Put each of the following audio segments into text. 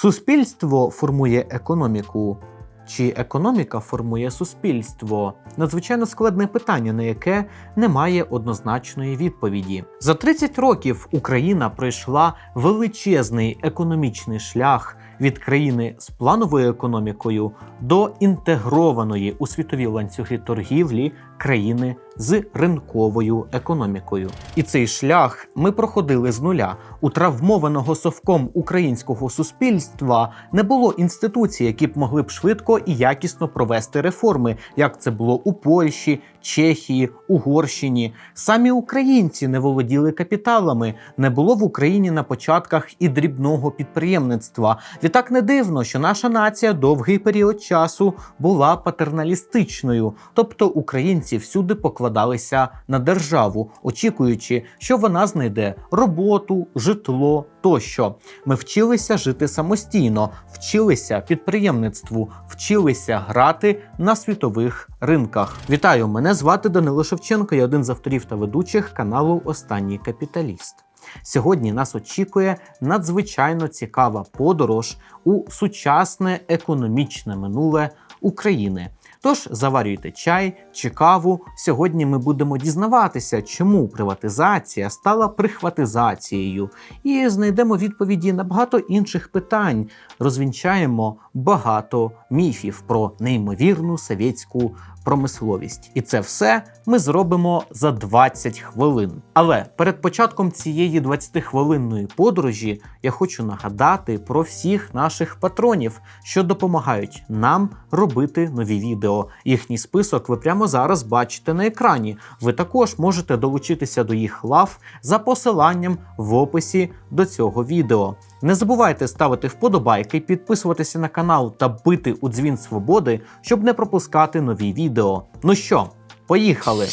Суспільство формує економіку. Чи економіка формує суспільство? Надзвичайно складне питання, на яке немає однозначної відповіді. За 30 років Україна пройшла величезний економічний шлях від країни з плановою економікою до інтегрованої у світові ланцюги торгівлі країни з ринковою економікою. І цей шлях ми проходили з нуля. У травмованого совком українського суспільства не було інституцій, які б могли б швидко і якісно провести реформи, як це було у Польщі, Чехії, Угорщині. Самі українці не володіли капіталами, не було в Україні на початках і дрібного підприємництва. Відтак не дивно, що наша нація довгий період часу була патерналістичною, тобто українці всюди покладалися на державу, очікуючи, що вона знайде роботу, житло тощо. Ми вчилися жити самостійно, вчилися підприємництву, вчилися грати на світових ринках. Вітаю! Мене звати Данило Шевченко, я один з авторів та ведучих каналу Останній капіталіст. Сьогодні нас очікує надзвичайно цікава подорож у сучасне економічне минуле України. Тож заварюйте чай чи каву. Сьогодні ми будемо дізнаватися, чому приватизація стала прихватизацією, і знайдемо відповіді на багато інших питань. Розвінчаємо багато міфів про неймовірну совєтську промисловість. І це все ми зробимо за 20 хвилин. Але перед початком цієї 20-хвилинної подорожі я хочу нагадати про всіх наших патронів, що допомагають нам робити нові відео. Їхній список ви прямо зараз бачите на екрані. Ви також можете долучитися до їх лав за посиланням в описі до цього відео. Не забувайте ставити вподобайки, підписуватися на канал та бити у дзвін свободи, щоб не пропускати нові відео. Ну що, поїхали!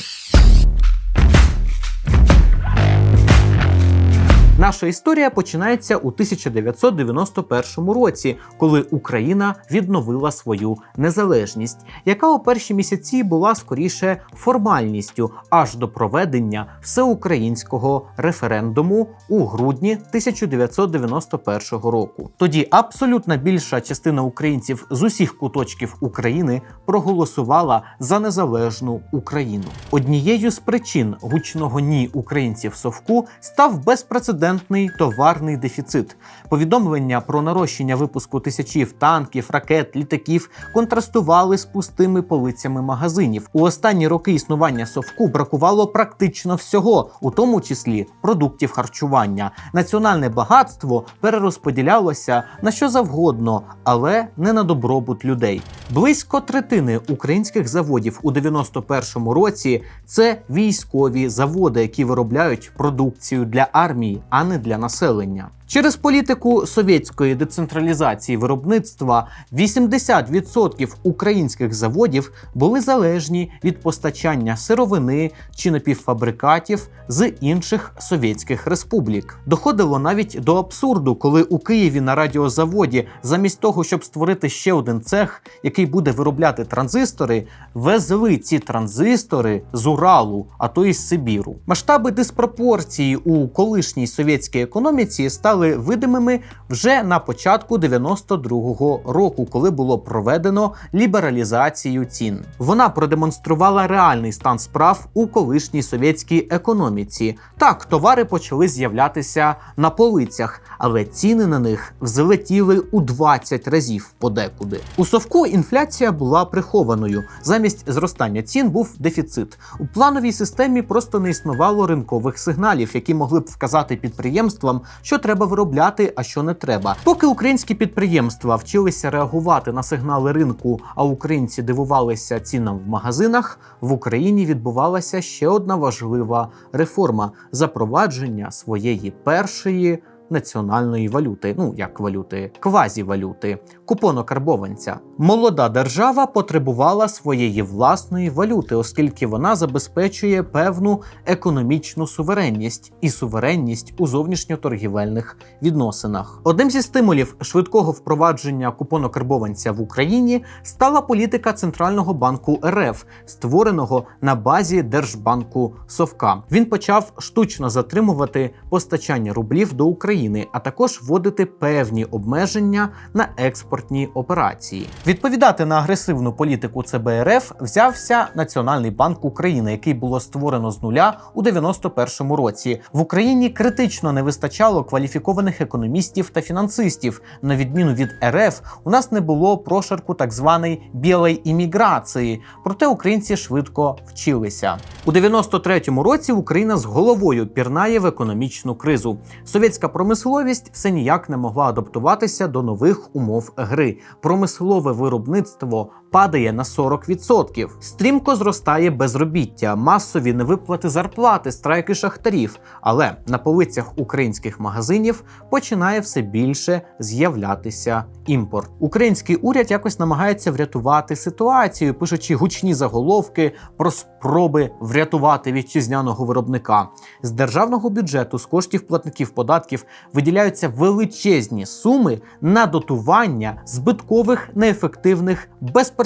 Наша історія починається у 1991 році, коли Україна відновила свою незалежність, яка у перші місяці була скоріше формальністю аж до проведення всеукраїнського референдуму у грудні 1991 року. Тоді абсолютна більша частина українців з усіх куточків України проголосувала за незалежну Україну. Однією з причин гучного ні українців совку став безпрецедентний товарний дефіцит. Повідомлення про нарощення випуску тисячів танків, ракет, літаків контрастували з пустими полицями магазинів. У останні роки існування совку бракувало практично всього, у тому числі продуктів харчування. Національне багатство перерозподілялося на що завгодно, але не на добробут людей. Близько третини українських заводів у 91-му році це військові заводи, які виробляють продукцію для армії, а не для населення. Через політику совєтської децентралізації виробництва 80% українських заводів були залежні від постачання сировини чи напівфабрикатів з інших совєтських республік. Доходило навіть до абсурду, коли у Києві на радіозаводі, замість того, щоб створити ще один цех, який буде виробляти транзистори, везли ці транзистори з Уралу, а то й з Сибіру. Масштаби диспропорції у колишній совєтській економіці стали стали видимими вже на початку 92-го року, коли було проведено лібералізацію цін. Вона продемонструвала реальний стан справ у колишній совєтській економіці. Так, товари почали з'являтися на полицях, але ціни на них взлетіли у 20 разів подекуди. У совку інфляція була прихованою. Замість зростання цін був дефіцит. У плановій системі просто не існувало ринкових сигналів, які могли б вказати підприємствам, що треба виробляти, а що не треба. Поки українські підприємства вчилися реагувати на сигнали ринку, а українці дивувалися цінам в магазинах, в Україні відбувалася ще одна важлива реформа запровадження своєї першої. Національної валюти, ну як валюти, квазівалюти, купонокарбованця. Молода держава потребувала своєї власної валюти, оскільки вона забезпечує певну економічну суверенність і суверенність у зовнішньоторгівельних відносинах. Одним зі стимулів швидкого впровадження купонокарбованця в Україні стала політика Центрального банку РФ, створеного на базі Держбанку Совка. Він почав штучно затримувати постачання рублів до України, а також вводити певні обмеження на експортні операції. Відповідати на агресивну політику ЦБРФ взявся Національний банк України, який було створено з нуля у 91-му році. В Україні критично не вистачало кваліфікованих економістів та фінансистів. На відміну від РФ, у нас не було прошарку так званої білої імміграції. Проте українці швидко вчилися. У 93-му році Україна з головою пірнає в економічну кризу. Совєтська промисловість все ніяк не могла адаптуватися до нових умов гри. Промислове виробництво падає на 40%. Стрімко зростає безробіття, масові невиплати зарплати, страйки шахтарів. Але на полицях українських магазинів починає все більше з'являтися імпорт. Український уряд якось намагається врятувати ситуацію, пишучи гучні заголовки про спроби врятувати вітчизняного виробника. З державного бюджету з коштів платників податків виділяються величезні суми на дотування збиткових, неефективних, безперспективних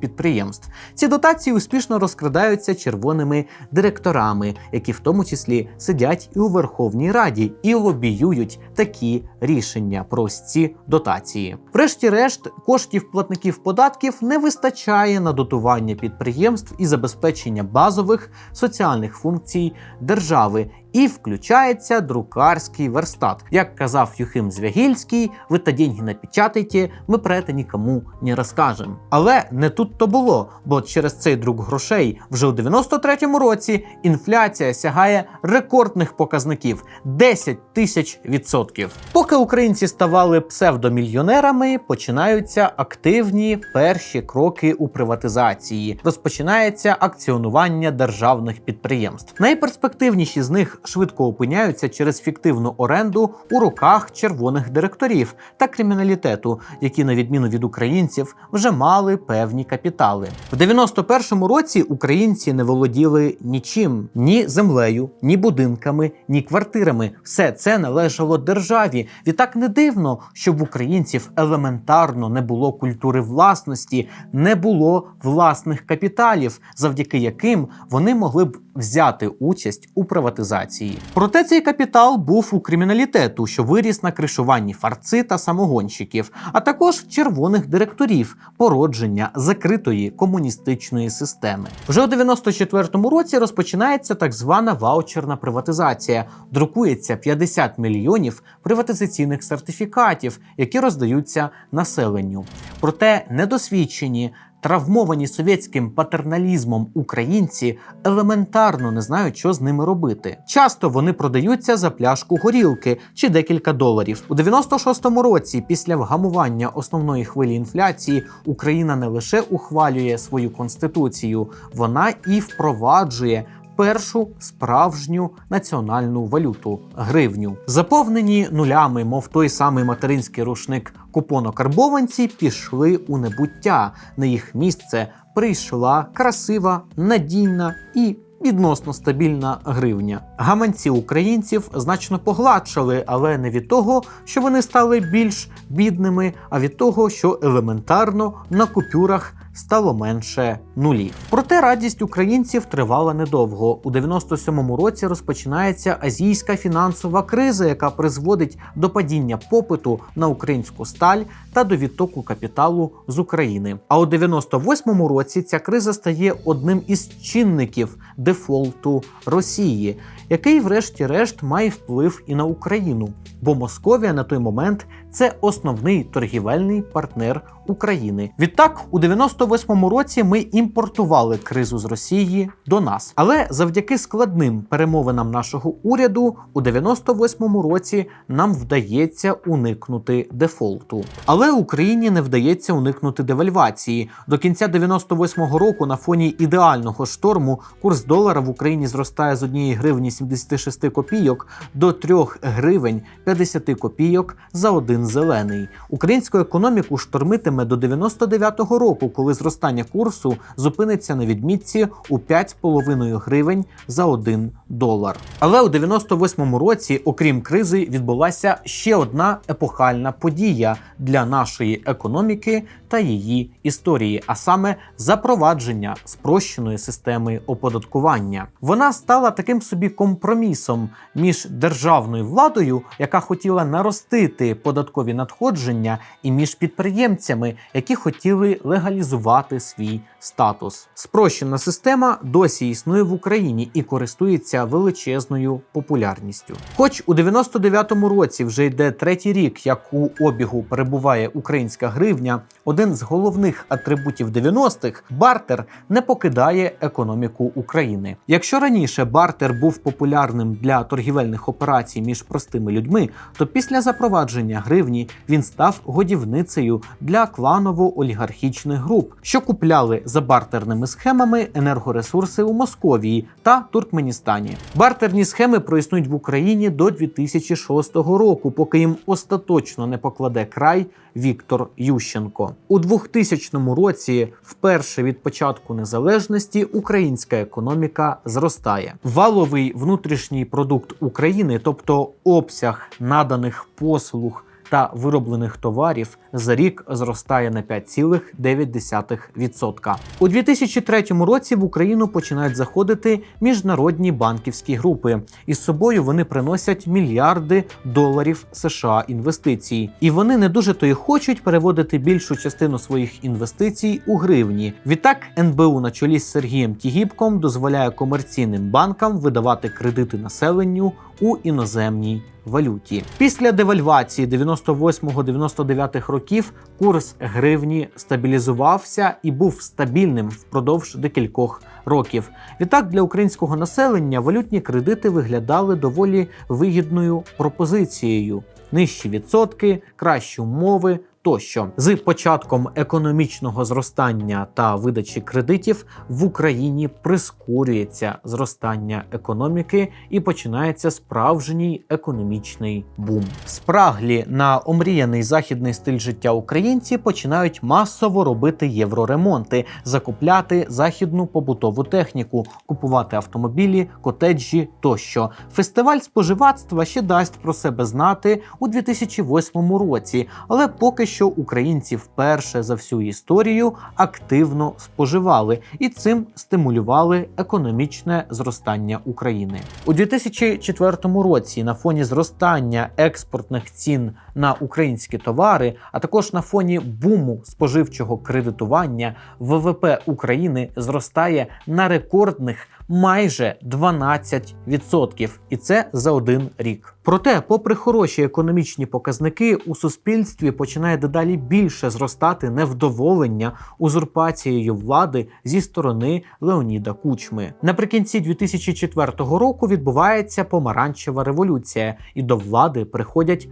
підприємств. Ці дотації успішно розкрадаються червоними директорами, які в тому числі сидять і у Верховній Раді і лобіюють такі рішення про ці дотації. Врешті-решт, коштів платників податків не вистачає на дотування підприємств і забезпечення базових соціальних функцій держави. І включається друкарський верстат. Як казав Юхим Звягільський, ви та деньги напечатайте, ми про це нікому не розкажемо. Але не тут то було, бо через цей друк грошей вже у 93-му році інфляція сягає рекордних показників 10 тисяч відсотків. Поки українці ставали псевдомільйонерами, починаються активні перші кроки у приватизації. Розпочинається акціонування державних підприємств. Найперспективніші з них швидко опиняються через фіктивну оренду у руках червоних директорів та криміналітету, які, на відміну від українців, вже мали певні капітали. В 91-му році українці не володіли нічим: ні землею, ні будинками, ні квартирами. Все це належало державі. Відтак не дивно, що в українців елементарно не було культури власності, не було власних капіталів, завдяки яким вони могли б взяти участь у приватизації. Проте цей капітал був у криміналітету, що виріс на кришуванні фарци та самогонщиків, а також червоних директорів породження закритої комуністичної системи. Вже у 94-му році розпочинається так звана ваучерна приватизація. Друкується 50 мільйонів приватизаційних сертифікатів, які роздаються населенню. Проте недосвідчені травмовані совєтським патерналізмом українці елементарно не знають, що з ними робити. Часто вони продаються за пляшку горілки чи декілька доларів. У 96-му році, після вгамування основної хвилі інфляції, Україна не лише ухвалює свою конституцію, вона і впроваджує. Першу справжню національну валюту гривню, заповнені нулями, мов той самий материнський рушник купонокарбованці, пішли у небуття. На їх місце прийшла красива, надійна і відносно стабільна гривня. Гаманці українців значно погладшали, але не від того, що вони стали більш бідними, а від того, що елементарно на купюрах стало менше нулів. Проте радість українців тривала недовго. У 97-му році розпочинається азійська фінансова криза, яка призводить до падіння попиту на українську сталь та до відтоку капіталу з України. А у 98-му році ця криза стає одним із чинників дефолту Росії, який, врешті-решт, має вплив і на Україну, бо Московія на той момент це основний торгівельний партнер України. Відтак, у 98-му році ми імпортували кризу з Росії до нас. Але завдяки складним перемовинам нашого уряду, у 98-му році нам вдається уникнути дефолту. Але Україні не вдається уникнути девальвації. До кінця 98-го року на фоні ідеального шторму курс долара в Україні зростає з 1 гривні 76 копійок до 3 гривень 50 копійок за один зелений. Українську економіку штормитиме до 99-го року, коли зростання курсу зупиниться на відмітці у 5,5 гривень за 1 долар. Але у 98-му році, окрім кризи, відбулася ще одна епохальна подія для нашої економіки та її історії, а саме запровадження спрощеної системи оподаткування. Вона стала таким собі компромісом між державною владою, яка хотіла наростити податкові надходження, і між підприємцями, які хотіли легалізувати свій статус. Спрощена система досі існує в Україні і користується величезною популярністю. Хоч у 99-му році вже йде третій рік, як у обігу перебуває українська гривня, один з головних атрибутів 90-х бартер не покидає економіку України. Якщо раніше бартер був популярним для торгівельних операцій між простими людьми, то після запровадження гривні він став годівницею для кланово-олігархічних груп, що купляли за бартерними схемами енергоресурси у Московії та Туркменістані. Бартерні схеми проіснують в Україні до 2006 року, поки їм остаточно не покладе край Віктор Ющенко. У 2000 році, вперше від початку незалежності, українська економіка зростає. Валовий внутрішній продукт України, тобто обсяг наданих послуг. Та вироблених товарів за рік зростає на 5,9%. У 2003 році в Україну починають заходити міжнародні банківські групи, і з собою вони приносять мільярди доларів США інвестицій. І вони не дуже то й хочуть переводити більшу частину своїх інвестицій у гривні. Відтак НБУ на чолі з Сергієм Тігіпком дозволяє комерційним банкам видавати кредити населенню у іноземній валюті. Після девальвації 98-99 років курс гривні стабілізувався і був стабільним впродовж декількох років. Відтак для українського населення валютні кредити виглядали доволі вигідною пропозицією. Нижчі відсотки, кращі умови. Тощо з початком економічного зростання та видачі кредитів в Україні прискорюється зростання економіки і починається справжній економічний бум. Спраглі на омріяний західний стиль життя українці починають масово робити євроремонти, закупляти західну побутову техніку, купувати автомобілі, котеджі тощо. Фестиваль споживацтва ще дасть про себе знати у 2008 році, але поки що українці вперше за всю історію активно споживали і цим стимулювали економічне зростання України у 2004 році. На фоні зростання експортних цін на українські товари, а також на фоні буму споживчого кредитування, ВВП України зростає на рекордних майже 12%. і це за один рік. Проте, попри хороші економічні показники, у суспільстві починає дедалі більше зростати невдоволення узурпацією влади зі сторони Леоніда Кучми. Наприкінці 2004 року відбувається помаранчева революція, і до влади приходять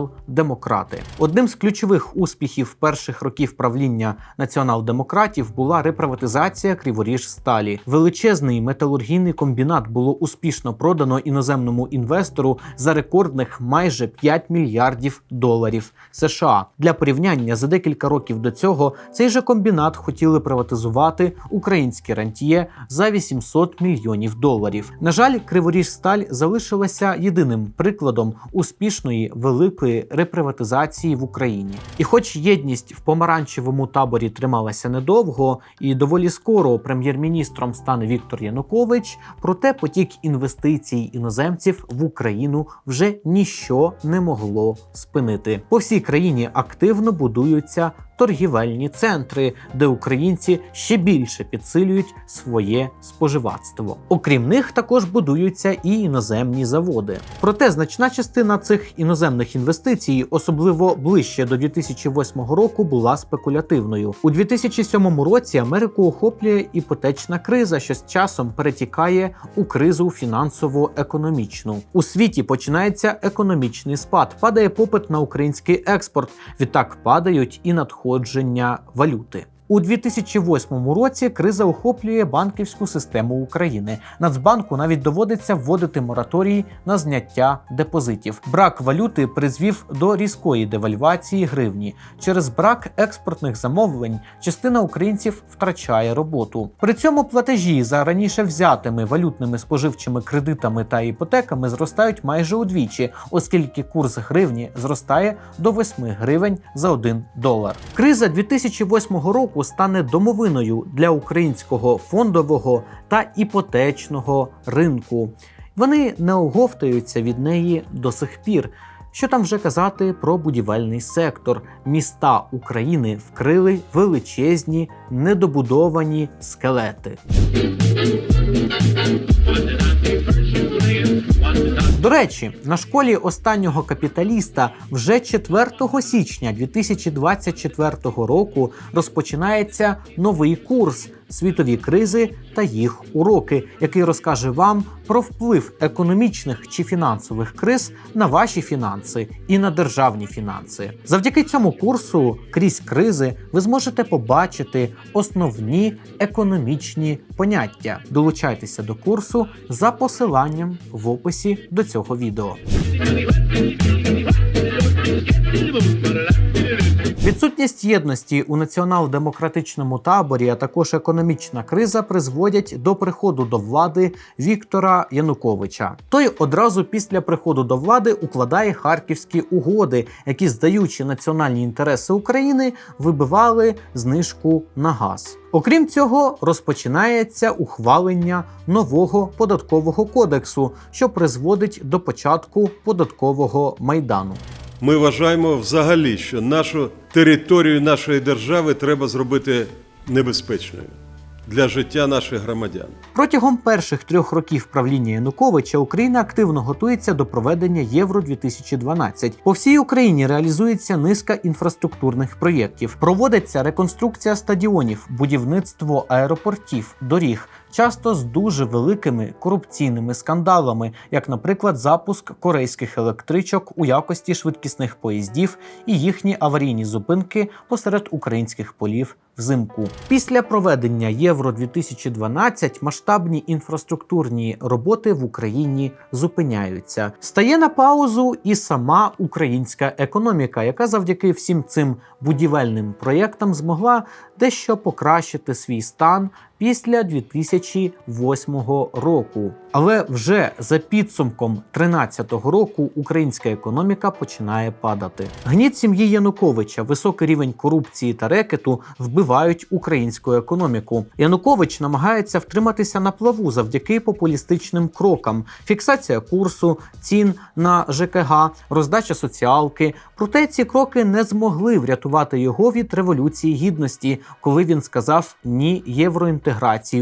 націонал-демократи. Одним з ключових успіхів перших років правління націонал-демократів була реприватизація Криворіжсталі. Величезний металургійний комбінат було успішно продано іноземному інвестору за рекордних майже 5 мільярдів доларів США. Для порівняння за декілька років до цього цей же комбінат хотіли приватизувати українське рантіє за 800 мільйонів доларів. На жаль, Криворіжсталь залишилася єдиним прикладом успішної великої реприватизації в Україні. І, хоч єдність в помаранчевому таборі трималася недовго, і доволі скоро прем'єр-міністром стане Віктор Янукович, проте потік інвестицій іноземців в Україну вже ніщо не могло спинити. По всій країні активно будуються торгівельні центри, де українці ще більше підсилюють своє споживацтво. Окрім них, також будуються і іноземні заводи. Проте значна частина цих іноземних інвестицій, особливо ближче до 2008 року, була спекулятивною. У 2007 році Америку охоплює іпотечна криза, що з часом перетікає у кризу фінансово-економічну. У світі починається економічний спад, падає попит на український експорт. Відтак падають і надходження валюти. У 2008 році криза охоплює банківську систему України. Нацбанку навіть доводиться вводити мораторій на зняття депозитів. Брак валюти призвів до різкої девальвації гривні. Через брак експортних замовлень частина українців втрачає роботу. При цьому платежі за раніше взятими валютними споживчими кредитами та іпотеками зростають майже удвічі, оскільки курс гривні зростає до 8 гривень за 1 долар. Криза 2008 року стане домовиною для українського фондового та іпотечного ринку. Вони не оговтаються від неї до сих пір. Що там вже казати про будівельний сектор? Міста України вкрили величезні недобудовані скелети. До речі, на школі останнього капіталіста вже 4 січня 2024 року розпочинається новий курс світові кризи та їх уроки, який розкаже вам про вплив економічних чи фінансових криз на ваші фінанси і на державні фінанси. Завдяки цьому курсу крізь кризи ви зможете побачити основні економічні поняття. Долучайтеся до курсу за посиланням в описі до цього відео. Відсутність єдності у націонал-демократичному таборі, а також економічна криза призводять до приходу до влади Віктора Януковича. Той одразу після приходу до влади укладає харківські угоди, які, здаючи національні інтереси України, вибивали знижку на газ. Окрім цього, розпочинається ухвалення нового податкового кодексу, що призводить до початку податкового майдану. Ми вважаємо взагалі, що нашу територію нашої держави треба зробити небезпечною для життя наших громадян. Протягом перших трьох років правління Януковича Україна активно готується до проведення Євро 2012 По всій Україні реалізується низка інфраструктурних проєктів. Проводиться реконструкція стадіонів, будівництво аеропортів, доріг. Часто з дуже великими корупційними скандалами, як, наприклад, запуск корейських електричок у якості швидкісних поїздів і їхні аварійні зупинки посеред українських полів взимку. Після проведення Євро 2012 масштабні інфраструктурні роботи в Україні зупиняються. Стає на паузу і сама українська економіка, яка завдяки всім цим будівельним проєктам змогла дещо покращити свій стан після 2008 року. Але вже за підсумком 2013 року українська економіка починає падати. Гніт сім'ї Януковича, високий рівень корупції та рекету вбивають українську економіку. Янукович намагається втриматися на плаву завдяки популістичним крокам: фіксація курсу, цін на ЖКГ, роздача соціалки. Проте ці кроки не змогли врятувати його від революції гідності, коли він сказав ні євроінтеграції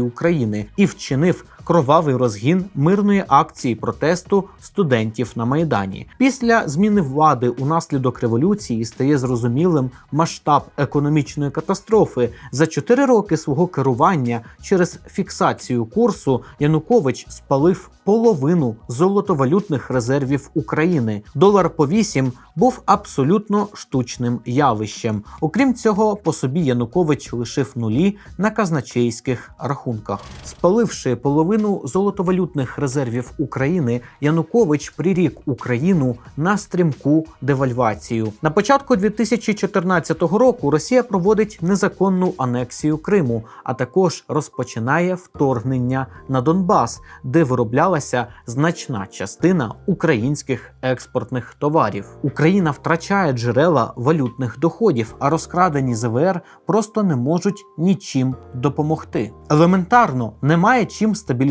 України і вчинив кровавий розгін мирної акції протесту студентів на майдані. Після зміни влади унаслідок революції стає зрозумілим масштаб економічної катастрофи. За чотири роки свого керування через фіксацію курсу Янукович спалив половину золотовалютних резервів України. Долар по 8 був абсолютно штучним явищем. Окрім цього, по собі Янукович лишив нулі на казначейських рахунках, спаливши половину золотовалютних резервів України, Янукович прирік Україну на стрімку девальвацію. На початку 2014 року Росія проводить незаконну анексію Криму, а також розпочинає вторгнення на Донбас, де вироблялася значна частина українських експортних товарів. Україна втрачає джерела валютних доходів, а розкрадені ЗВР просто не можуть нічим допомогти. Елементарно немає чим стабілізувати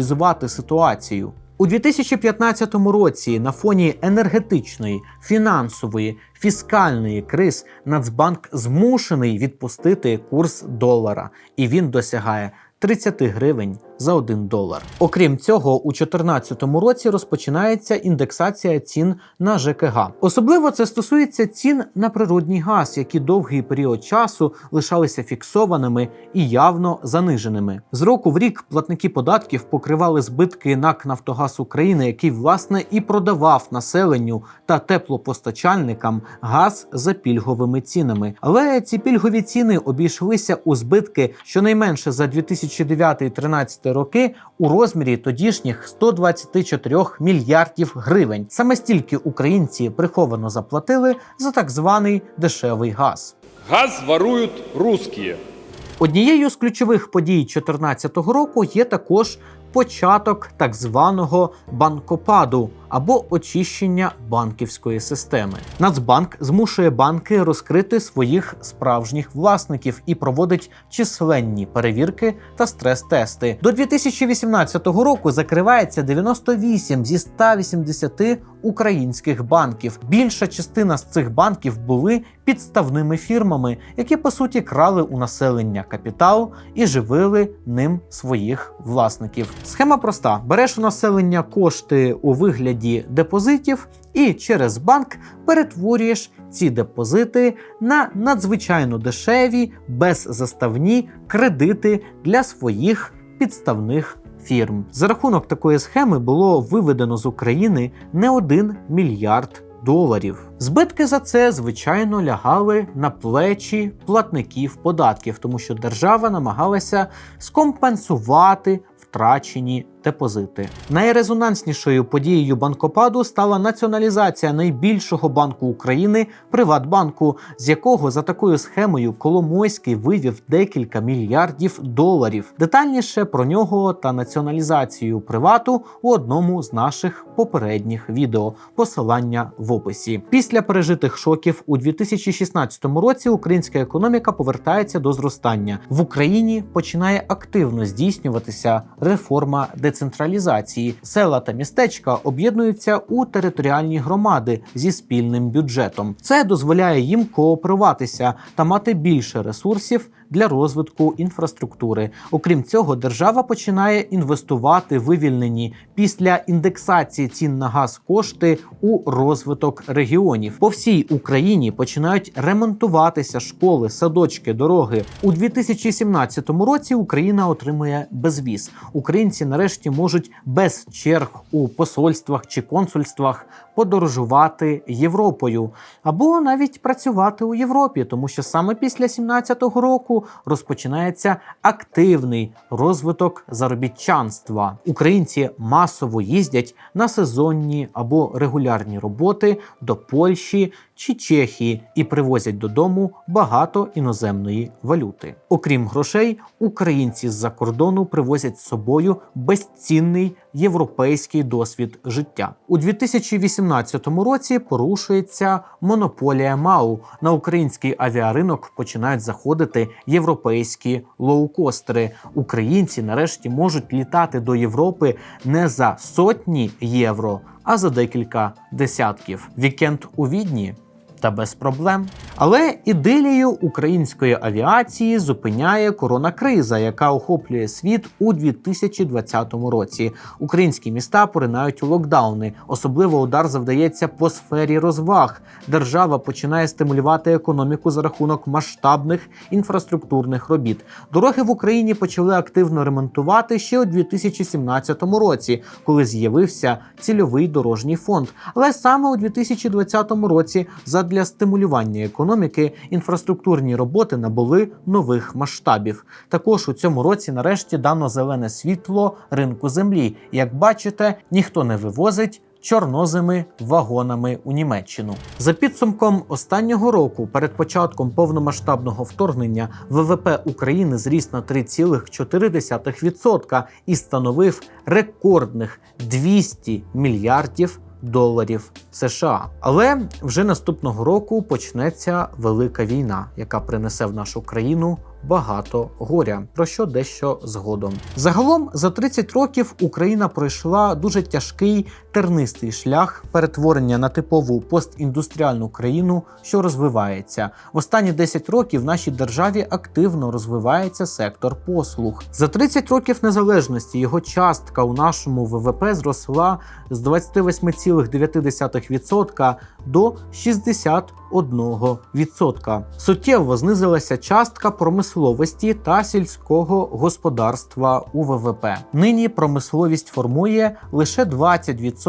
ситуацію. У 2015 році на фоні енергетичної, фінансової, фіскальної криз Нацбанк змушений відпустити курс долара, і він досягає 30 гривень за 1 долар. Окрім цього, у 2014 році розпочинається індексація цін на ЖКГ. Особливо це стосується цін на природній газ, які довгий період часу лишалися фіксованими і явно заниженими. З року в рік платники податків покривали збитки НАК Нафтогаз України, який власне і продавав населенню та теплопостачальникам газ за пільговими цінами. Але ці пільгові ціни обійшлися у збитки щонайменше за 2009-2013 роки у розмірі тодішніх 124 мільярдів гривень. Саме стільки українці приховано заплатили за так званий дешевий газ. Газ варують русські. Однією з ключових подій 2014 року є також початок так званого банкопаду або очищення банківської системи. Нацбанк змушує банки розкрити своїх справжніх власників і проводить численні перевірки та стрес-тести. До 2018 року закривається 98 зі 180 українських банків. Більша частина з цих банків були підставними фірмами, які по суті крали у населення капітал і живили ним своїх власників. Схема проста: береш у населення кошти у вигляді депозитів, і через банк перетворюєш ці депозити на надзвичайно дешеві, беззаставні кредити для своїх підставних фірм. За рахунок такої схеми було виведено з України не один мільярд доларів. Збитки за це, звичайно, лягали на плечі платників податків, тому що держава намагалася скомпенсувати втрачені депозити. Найрезонанснішою подією банкопаду стала націоналізація найбільшого банку України Приватбанку, з якого за такою схемою Коломойський вивів декілька мільярдів доларів. Детальніше про нього та націоналізацію привату у одному з наших попередніх відео. Посилання в описі. Після пережитих шоків у 2016 році українська економіка повертається до зростання. В Україні починає активно здійснюватися реформа децентралізації. Села та містечка об'єднуються у територіальні громади зі спільним бюджетом. Це дозволяє їм кооперуватися та мати більше ресурсів для розвитку інфраструктури. Окрім цього, держава починає інвестувати вивільнені після індексації цін на газ кошти у розвиток регіонів. По всій Україні починають ремонтуватися школи, садочки, дороги. У 2017 році Україна отримує безвіз. Українці нарешті можуть без черг у посольствах чи консульствах подорожувати Європою або навіть працювати у Європі, тому що саме після 2017 року розпочинається активний розвиток заробітчанства. Українці масово їздять на сезонні або регулярні роботи до Польщі чи Чехії і привозять додому багато іноземної валюти. Окрім грошей, українці з-за кордону привозять з собою безцінний європейський досвід життя. У 2018 році порушується монополія МАУ. На український авіаринок починають заходити європейські лоукостери. Українці нарешті можуть літати до Європи не за сотні євро, а за декілька десятків. Вікенд у відні та без проблем. Але ідилію української авіації зупиняє коронакриза, яка охоплює світ у 2020 році. Українські міста поринають у локдауни. Особливо удар завдається по сфері розваг. Держава починає стимулювати економіку за рахунок масштабних інфраструктурних робіт. Дороги в Україні почали активно ремонтувати ще у 2017 році, коли з'явився цільовий дорожній фонд. Але саме у 2020 році задля стимулювання економіки інфраструктурні роботи набули нових масштабів. Також у цьому році нарешті дано зелене світло ринку землі. Як бачите, ніхто не вивозить. Чорнозими вагонами у Німеччину за підсумком останнього року, перед початком повномасштабного вторгнення, ВВП України зріс на 3,4% і становив рекордних 200 мільярдів доларів США. Але вже наступного року почнеться велика війна, яка принесе в нашу країну багато горя, про що дещо згодом. Загалом за 30 років Україна пройшла дуже тяжкий тернистий шлях перетворення на типову постіндустріальну країну, що розвивається. В останні 10 років в нашій державі активно розвивається сектор послуг. За 30 років незалежності його частка у нашому ВВП зросла з 28,9% до 61%. Суттєво знизилася частка промисловості та сільського господарства у ВВП. Нині промисловість формує лише 20%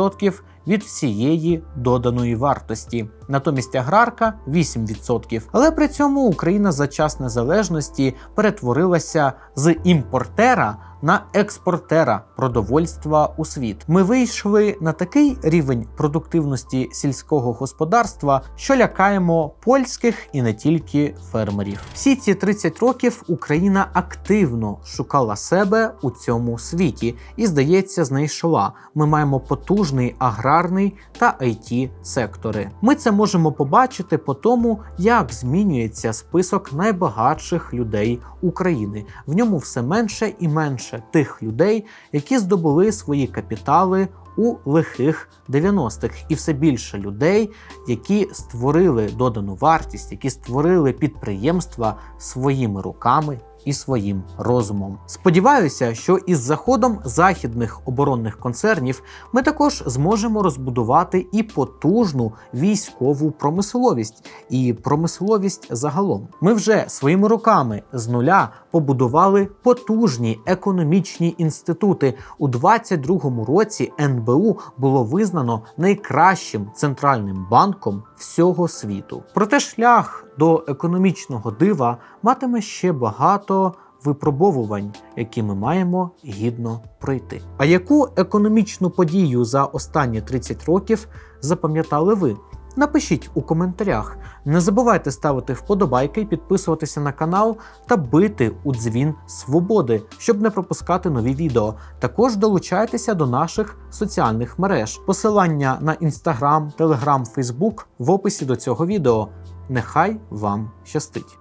від всієї доданої вартості. Натомість аграрка 8%. Але при цьому Україна за час незалежності перетворилася з імпортера на експортера продовольства у світ. Ми вийшли на такий рівень продуктивності сільського господарства, що лякаємо польських і не тільки фермерів. Всі ці 30 років Україна активно шукала себе у цьому світі і, здається, знайшла. Ми маємо потужний аграрний та it сектори. Ми це можемо побачити по тому, як змінюється список найбагатших людей України. В ньому все менше і менше тих людей, які здобули свої капітали у лихих 90-х, і все більше людей, які створили додану вартість, які створили підприємства своїми руками. І своїм розумом. Сподіваюся, що із заходом західних оборонних концернів ми також зможемо розбудувати і потужну військову промисловість, і промисловість загалом. Ми вже своїми руками з нуля побудували потужні економічні інститути. У 22-му році НБУ було визнано найкращим центральним банком всього світу. Проте шлях до економічного дива матиме ще багато випробовувань, які ми маємо гідно пройти. А яку економічну подію за останні 30 років запам'ятали ви? Напишіть у коментарях. Не забувайте ставити вподобайки, підписуватися на канал та бити у дзвін свободи, щоб не пропускати нові відео. Також долучайтеся до наших соціальних мереж. Посилання на інстаграм, телеграм, фейсбук в описі до цього відео. Нехай вам щастить!